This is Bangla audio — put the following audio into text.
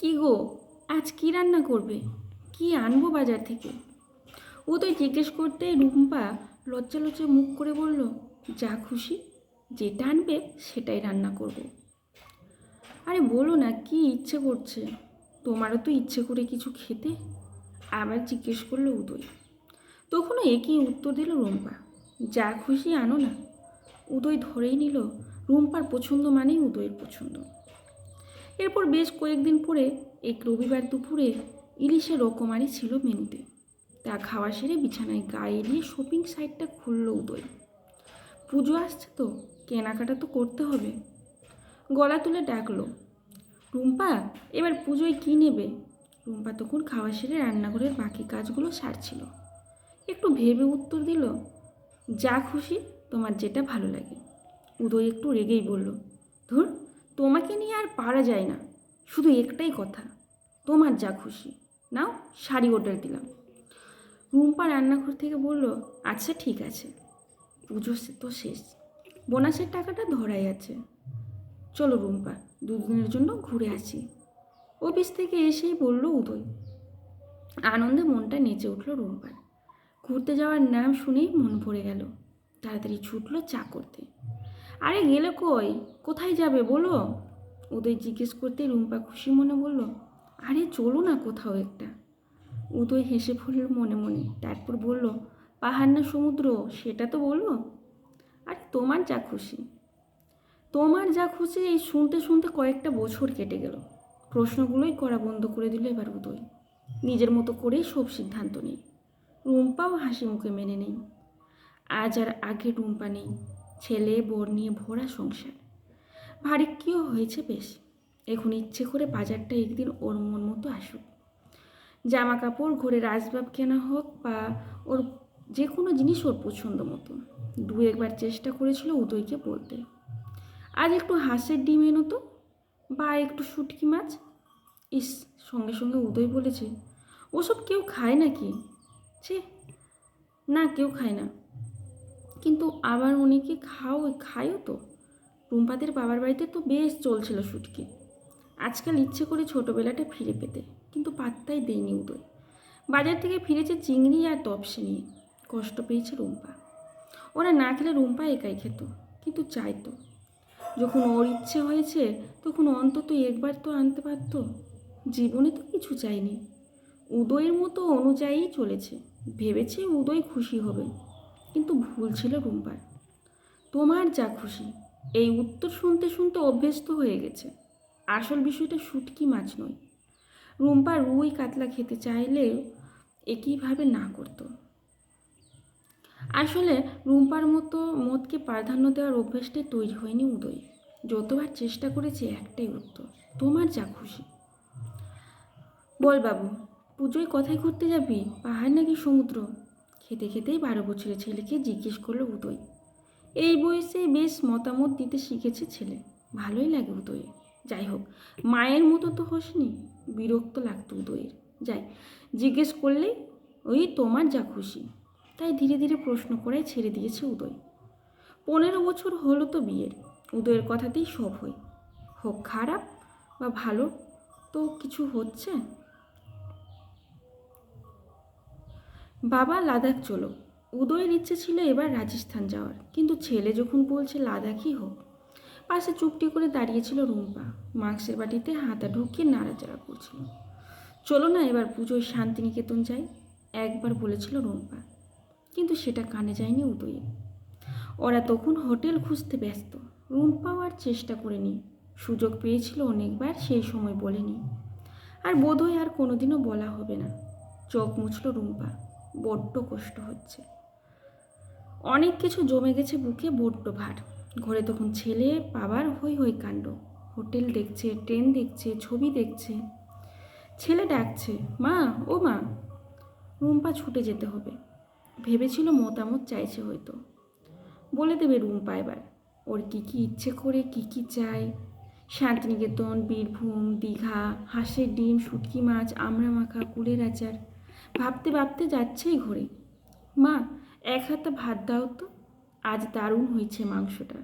কি গো? আজ কি রান্না করবে? কি আনব বাজার থেকে? ও তো জিজ্ঞেস করতে রুম্পা লজ্জা লজ্জা মুখ করে বলল, যা খুশি, যেটা আনবে সেটাই রান্না করব। আরে বলো না, কি ইচ্ছে করছে? তোমারও তো ইচ্ছে করে কিছু খেতে? আবার জিজ্ঞেস করল উদয়। তখনও একই উত্তর দিল রুম্পা, যা খুশি আনো না। উদয় ধরেই নিল, রুম্পার পছন্দ মানেই উদয়ের পছন্দ। এরপর বেশ কয়েকদিন পরে এক রবিবার দুপুরে ইলিশের রকমারি ছিল মেনুতে। তা খাওয়া সেরে বিছানায় গায়ে এড়িয়ে শপিং সাইটটা খুলল উদয়। পুজো আসছে তো, কেনাকাটা তো করতে হবে। গলা তুলে ডাকলো, রুম্পা, এবার পুজোয় কী নেবে? রুম্পা তখন খাওয়া সেরে রান্নাঘরের বাকি কাজগুলো সারছিল। একটু ভেবে উত্তর দিল, যা খুশি, তোমার যেটা ভালো লাগে। উদয় একটু রেগেই বলল, ধুর তোমাকে নিয়ে আর পারা যায় না। শুধু একটাই কথা, তোমার যা খুশি। নাও, শাড়ি অর্ডার দিলাম। রুম্পা রান্নাঘর থেকে বলল আচ্ছা ঠিক আছে। পুজো তো শেষ। বোনাসের টাকাটা ধরাই আছে। চলো রুম্পা, দুদিনের জন্য ঘুরে আসি। অফিস থেকে এসেই বলল উদয়। আনন্দে মনটা নেচে উঠল রুম্পার। ঘুরতে যাওয়ার নাম শুনেই মন ভরে গেল। তাড়াতাড়ি ছুটলো চা করতে। আরে গেলে কই? কোথায় যাবে বলো? উদয় জিজ্ঞেস করতে রুম্পা খুশি মনে বলল, আরে চলো না কোথাও একটা। উদয় হেসে পড়ল মনে মনে, তারপর বলল, পাহাড় না সমুদ্র? সেটা তো বলো। আর তোমার যা খুশি। তোমার যা খুশি, এই শুনতে শুনতে কয়েকটা বছর কেটে গেল। প্রশ্নগুলোই করা বন্ধ করে দিল এবার উদয়। নিজের মতো করেই সব সিদ্ধান্ত নেই। রুম্পাও হাসি মুখে মেনে নেই। আজ আর আগে রুম্পা নেই। ছেলে, বর নিয়ে ভরা সংসার। ভারী কিও হয়েছে বেশ। এখন ইচ্ছে করে বাজারটা একদিন ওর মন মতো আসুক। জামা কাপড় ঘরের আসবাব কেনা হোক বা ওর যে কোনো জিনিস ওর পছন্দ মতো দু একবার চেষ্টা করেছিল উদয়কে বলতে। আজ একটু হাঁসের ডিম এনো তো, বা একটু শুটকি মাছ। ইস, সঙ্গে সঙ্গে উদয় বলেছে, ওসব কেউ খায় নাকি? ছি, না, কেউ খায় না। কিন্তু আবার অনেকে খাও, খায়ও তো? রুম্পাদের বাবার বাড়িতে তো বেশ চলছিল শুটকি। আজকাল ইচ্ছে করে ছোটোবেলাটা ফিরে পেতে, কিন্তু পাত্তাই দেয়নি উদয়। বাজার থেকে ফিরেছে চিংড়ি আর তপসে নিয়ে। কষ্ট পেয়েছে রুম্পা। ওরা না খেলে রুম্পা একাই খেত, কিন্তু চাইতো। যখন ওর ইচ্ছে হয়েছে, তখন অন্তত একবার তো আনতে পারতো। জীবনে তো কিছু চাইনি। উদয়ের মতো অনুযায়ী চলেছে। ভেবেছে উদয় খুশি হবে। কিন্তু ভুল ছিল রুম্পার। তোমার যা খুশি, এই উত্তর শুনতে শুনতে অভ্যস্ত হয়ে গেছে। আসল বিষয়টা শুটকি মাছ নয়। রুম্পা রুই কাতলা খেতে চাইলেও একইভাবে না করতো। আসলে রুম্পার মতো মদকে প্রাধান্য দেওয়ার অভ্যেসটাই তৈরি হয়নি উদয়। যতবার চেষ্টা করেছে একটাই উত্তর, তোমার যা খুশি। বল বাবু, পুজোয় কোথায় ঘুরতে যাবি? পাহাড় নাকি সমুদ্র? খেতে খেতেই বারো বছরের ছেলেকে জিজ্ঞেস করল উদয়। এই বয়সে বেশ মতামত দিতে শিখেছে ছেলে। ভালোই লাগে উদয়ে যাই হোক, মায়ের মতো তো হসনি, বিরক্ত লাগতো উদয়ের। যাই, জিজ্ঞেস করলেই ওই তোমার যা খুশি। তাই ধীরে ধীরে প্রশ্ন করাই ছেড়ে দিয়েছে উদয়। পনেরো বছর হলো তো বিয়ের। উদয়ের কথাতেই সব হয়। হোক খারাপ বা ভালো, তো কিছু হচ্ছে? বাবা লাদাখ চলো। উদয়ের ইচ্ছে ছিল এবার রাজস্থান যাওয়ার। কিন্তু ছেলে যখন বলছে, লাদাখই হোক। পাশে চুপটি করে দাঁড়িয়েছিল রুম্পা। মাংসের বাটিতে হাতা ঢুকিয়ে নাড়াচাড়া করছিল। চলো না এবার পুজোয় শান্তিনিকেতন যাই, একবার বলেছিল রুম্পা। কিন্তু সেটা কানে যায়নি উদয়ে। ওরা তখন হোটেল খুঁজতে ব্যস্ত। রুম্পাও আর চেষ্টা করেনি। সুযোগ পেয়েছিল অনেকবার, সেই সময় বলেনি। আর বোধহয় আর কোনোদিনও বলা হবে না। চোখ মুছল রুম্পা। বড্ড কষ্ট হচ্ছে। অনেক কিছু জমে গেছে বুকে বড্ড ভার। ঘরে তখন ছেলে, বাবার হই হই কাণ্ড। হোটেল দেখছে, ট্রেন দেখছে, ছবি দেখছে। ছেলে ডাকছে, মা, ও মা, রুম্পা ছুটে যেতে হবে। ভেবেছিল মতামত চাইছে হয়তো। বলে দেবে রুম্পা এবার, ওর কী কী ইচ্ছে করে, কী কী চায়? শান্তিনিকেতন, বীরভূম, দীঘা, হাঁসের ডিম, শুটকি মাছ, আমড়া মাখা, কুলের আচার। ভাবতে ভাবতে যাচ্ছেই ঘরে মা এক হাতে ভাত দাও তো। আজ দারুণ হয়েছে মাংসটা।